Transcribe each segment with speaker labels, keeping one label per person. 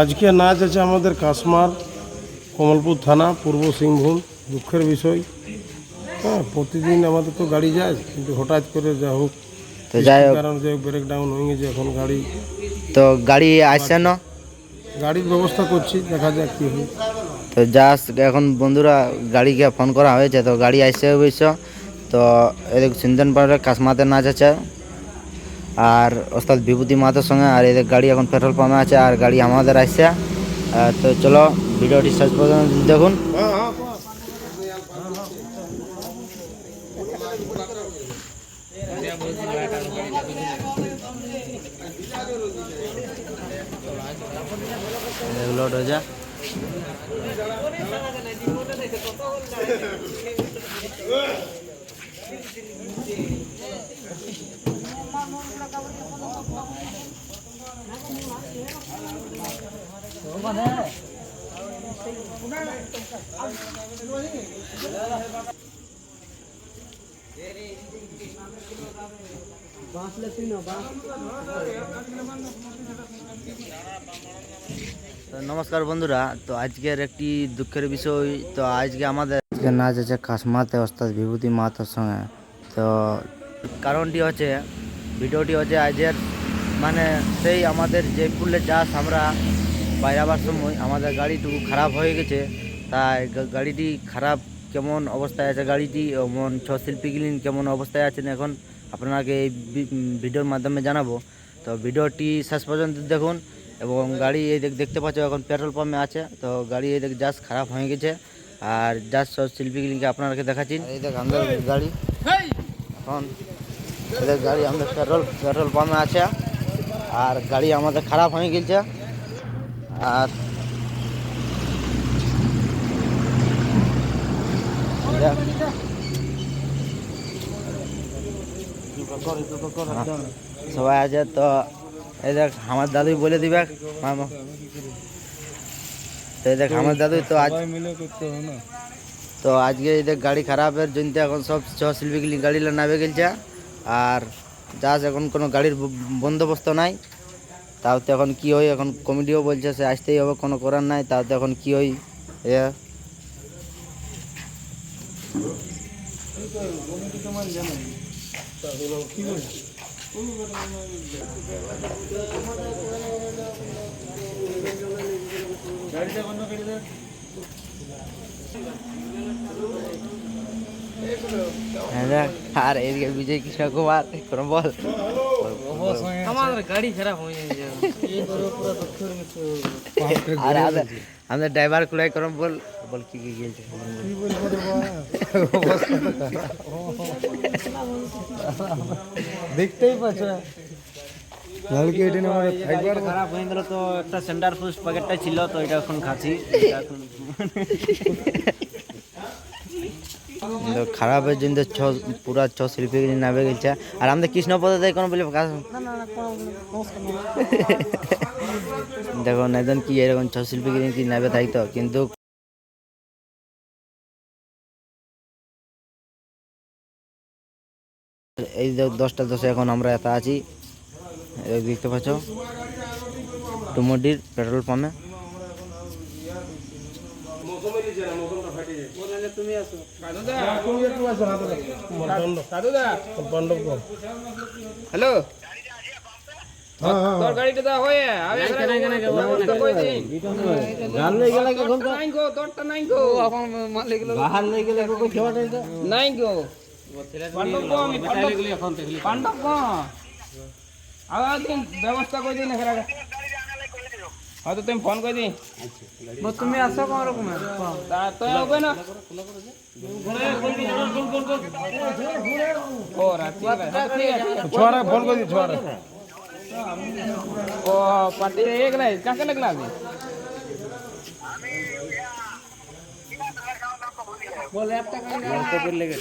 Speaker 1: আজকে নাচ আছে আমাদের কাশমার কমলপুর থানা পূর্ব সিংভূম দুঃখের বিষয়। হ্যাঁ প্রতিদিন আমাদের তো গাড়ি যায় কিন্তু হঠাৎ করে যা হোক
Speaker 2: তো যাই হোক।
Speaker 1: কারণ যে ব্রেক ডাউন হয়ে গেছে এখন গাড়ি।
Speaker 2: তো গাড়ি আসছে না?
Speaker 1: গাড়ির ব্যবস্থা করছি দেখা যাক কী হয়।
Speaker 2: তো জাস্ট এখন বন্ধুরা গাড়িকে ফোন করা হয়েছে তো গাড়ি আসছে অবশ্য। তো এদিক সিন্ধন পাড়ার কাশমাতে নাচ আছে আর ওস্তাদ বিভূতি মাতার সঙ্গে আর এদের গাড়ি এখন পেট্রোল পাম্পে আছে আর গাড়ি আমাদের আসছে। আহ, তো চলো ভিডিওটি শেষ পর্যন্ত দেখুন। লোড হয়ে যা তো নমস্কার বন্ধুরা তো আজকের একটি দুঃখের বিষয় তো আজকে আমাদের আজকে নাচ আছে কাশমাতে ওস্তাদ বিভূতি মাতার সঙ্গে তো কারণটি হচ্ছে ভিডিওটি হচ্ছে আজকের মানে সেই আমাদের জয়পুরে চাষ আমরা বাইরাবার সময় আমাদের গাড়িটুকু খারাপ হয়ে গেছে তাই গাড়িটি খারাপ কেমন অবস্থায় আছে গাড়িটি এমন ছ শিল্পীগুলিন কেমন অবস্থায় আছেন এখন আপনাকে এই ভিডিওর মাধ্যমে জানাব। তো ভিডিওটি শেষ পর্যন্ত দেখুন এবং গাড়ি এই দেখ- দেখতে পাচ্ছ এখন পেট্রোল পাম্পে আছে তো গাড়ি এই দেখ জাস্ট খারাপ হয়ে গেছে আর জাস্ট সব শিল্পীগুলিকে আপনাদেরকে দেখাচ্ছি। এই দেখ আমাদের গাড়ি। এখন এদের গাড়ি আমাদের পেট্রোল পেট্রোল পাম্পে আছে। আর গাড়ি আমাদের খারাপ হয়ে গেছে। আর দেখ, সবাই আছে তো এই দেখ আমার দাদুই বলে দিবে মামা। তো এই দেখ আমার দাদুই তো আজ
Speaker 1: মিলে করতে হবে না।
Speaker 2: তো আজকে এই দেখ গাড়ি খারাপের জন্য তো এখন সব ছ শিল্পীগুলি গাড়ি নামে গেছে আর যাস এখন কোনো গাড়ির বন্দোবস্ত নাই। তাও তো এখন কি হয় এখন কমিটিও বলছে সে আসতেই হবে কোনো করার নাই। তাও তো এখন কি হয় এ হ্যাঁ দেখ, আর এদিকে বিজয় কৃষ্ণ কুমার বল?
Speaker 3: আমাদের গাড়ি খারাপ হয়ে
Speaker 2: আর আমাদের আমাদের ড্রাইভার কুড়াই করম বল? বল কি কি গিয়েছে?
Speaker 1: দেখতেই পাচ্ছ। লালকে এটা নিয়ে আমাদের একবার
Speaker 3: খারাপ হয়ে গেল তো একটা সেন্টার ফুস্ট প্যাকেটটা ছিল তো এটা এখন খাচ্ছি। এখন
Speaker 2: খারাপের জন্য ছ, পুরা ছ শিল্পী নামে গেছে আর আমাদের কৃষ্ণপদ দেয় কোনো বলে কাজ? দেখো একজন কি এরকম ছ শিল্পী কি নেবে থাকতো কিন্তু এই যে দশটা দশে এখন আমরা এত আছি। দেখতে পাচ্ছ টুমডির পেট্রোল পাম্পে।
Speaker 1: পাণ্ডব কর
Speaker 3: হ্যালো?
Speaker 1: হ্যাঁ হ্যাঁ
Speaker 3: তোর গাড়িটা দা হয়ে। আবে কেন কেন ব্যবস্থা কই দিন
Speaker 1: গান লই গেলে কখন?
Speaker 3: নাই গো তোরটা নাই গো। এখন মালিক গেল
Speaker 1: বাহার লই গেলে কখন খেওয়া দেয়
Speaker 3: নাই গো। পাণ্ডব গো আমি পাণ্ডব এখন পাণ্ডব গো আগে দিন ব্যবস্থা কই দিন এখানে हाँ तो तुम फ़ोन कर दी। तो तुम ही आशा कौन रखूँ मैं? हाँ। तो यार
Speaker 1: कोई ना। ओ रात्रि छोरा फ़ोन कर दी छोरा
Speaker 3: ओ पार्टी एक ना कहाँ से लगना थी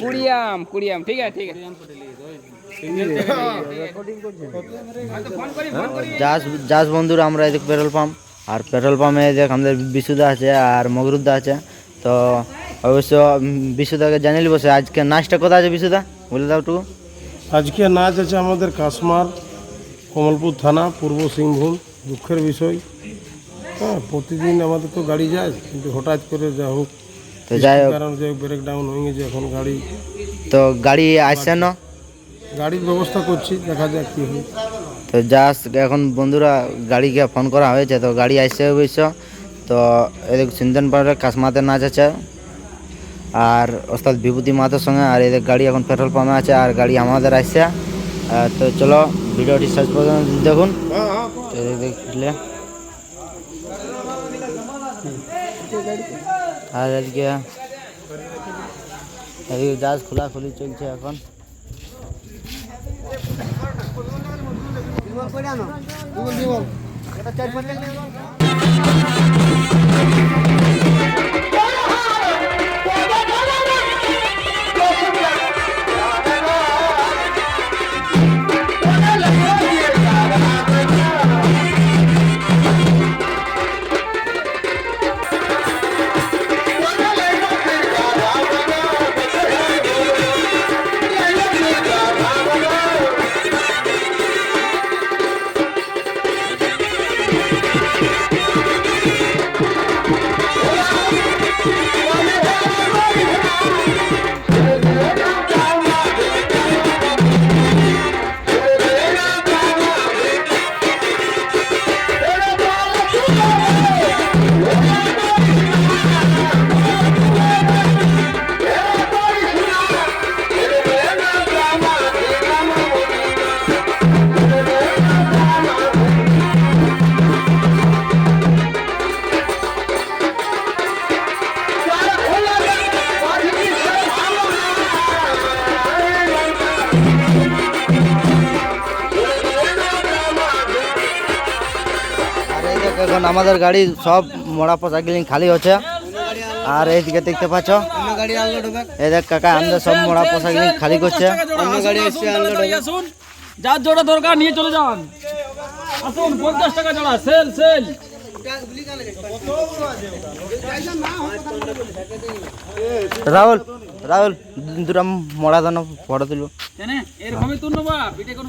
Speaker 3: कुड़ियाम कुड़ियाम। ठीक है ठीक है। हाँ। हाँ, तो हाँ,
Speaker 2: जास जास बंदूर हमरा एक पेरल पाम আর পেট্রোল পাম্পে যে আমাদের বিশুদা আছে আর মগরুদ্দা আছে তো অবশ্য বিশুদাকে জানিয়ে নিব সে আজকে নাচটা কোথায় আছে বিশুদা বলে দাও একটু।
Speaker 1: আজকে নাচ আছে আমাদের কাশমার কমলপুর থানা পূর্ব সিংভূম দুঃখের বিষয়। হ্যাঁ প্রতিদিন আমাদের তো গাড়ি যায় কিন্তু হঠাৎ করে যা হোক
Speaker 2: তো যাই হোক।
Speaker 1: কারণ যে ব্রেক ডাউন হয়ে গেছে এখন গাড়ি।
Speaker 2: তো গাড়ি আসছে না?
Speaker 1: গাড়ির ব্যবস্থা করছি দেখা যাক কী হয়।
Speaker 2: তো জাস্ট এখন বন্ধুরা গাড়িকে ফোন করা হয়েছে, তো গাড়ি আসছে অবশ্য। তো এদের চিন্তন পাড়ে কাশমাতে নাচ আছে। আর ওস্তাদ বিভূতি মাতার সঙ্গে, আর এদের গাড়ি এখন পেট্রোল পাম্পে আছে, আর গাড়ি আমাদের আসছে। তো চলো, ভিডিওটি শেষ পর্যন্ত দেখুন। দেখলে। আর এদিকে এদিকে জাহাজ খোলাখুলি চলছে এখন। করে আনো দুগুল দিব এটা চার পাঁচ আমাদের গাড়ি সব মোড়া পোশাক খালি হচ্ছে। আর এইদিকে দেখতে পাচ্ছ? এই দেখ কাকা আমাদের সব মোড়া পোশাক খালি করছে।
Speaker 3: যার জোড়া দরকার নিয়ে চলে যান। আসুন পঞ্চাশ টাকা জোড়া সেল সেল।
Speaker 2: রাহুল রাহুল দুটা মোড়া দানো ফটো তুলব
Speaker 3: কেন? এরকমই তুল পিঠে কোনো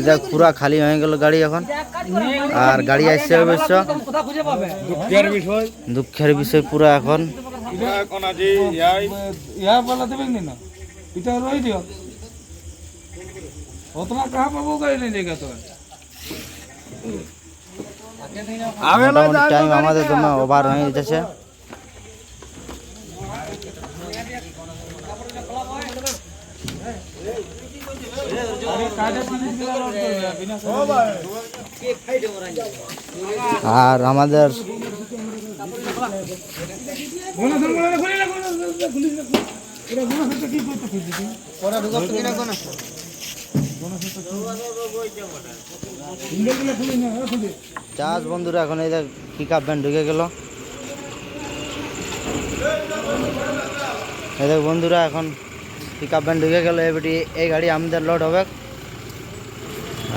Speaker 2: দেখ পুরা খালি হয়ে গেল গাড়ি এখন। আর গাড়ি আসছে অবশ্য। দুঃখের বিষয়। পুরা এখন।
Speaker 3: ইয়া পালা দেবেন না এটা রই দিও অতনা কাহা পাবো গাড়ি নেই দেখা তো
Speaker 2: মোটামুটি টাইম আমাদের জন্য ওভার হয়ে যাচ্ছে আর আমাদের চাষ বন্ধুরা, এখন এই পিক আপ ভ্যান ঢুকে গেল। এই দেখ বন্ধুরা, এখন পিক আপ ভ্যান ঢুকে গেল। এবারে এই গাড়ি আমাদের লোড হবে।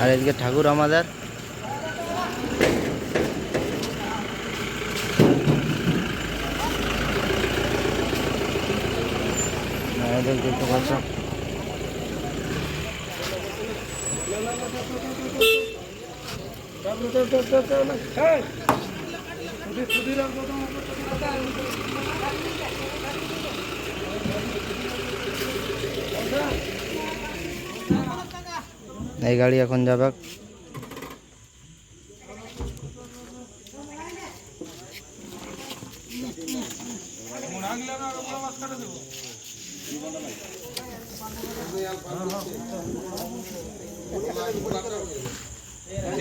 Speaker 2: আর এদিকে ঠাকুর আমাদের। দেখতে পাচ্ছ। এই গাড়ি এখন যাবে।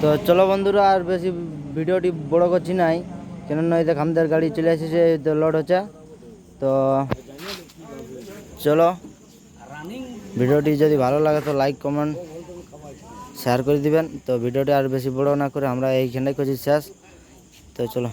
Speaker 2: তো চলো বন্ধুরা, আর বেশি ভিডিওটি বড় করছি নাই। কেননা এই দেখ গাড়ি চলে এসেছে তো লোড হচ্ছে। তো চলো, ভিডিওটি যদি ভালো লাগে তো লাইক কমেন্ট শেয়ার করে দিবেন। তো ভিডিওটি আর বেশি বড় না করে আমরা এইখানটাই করছি শেষ। তো চলো।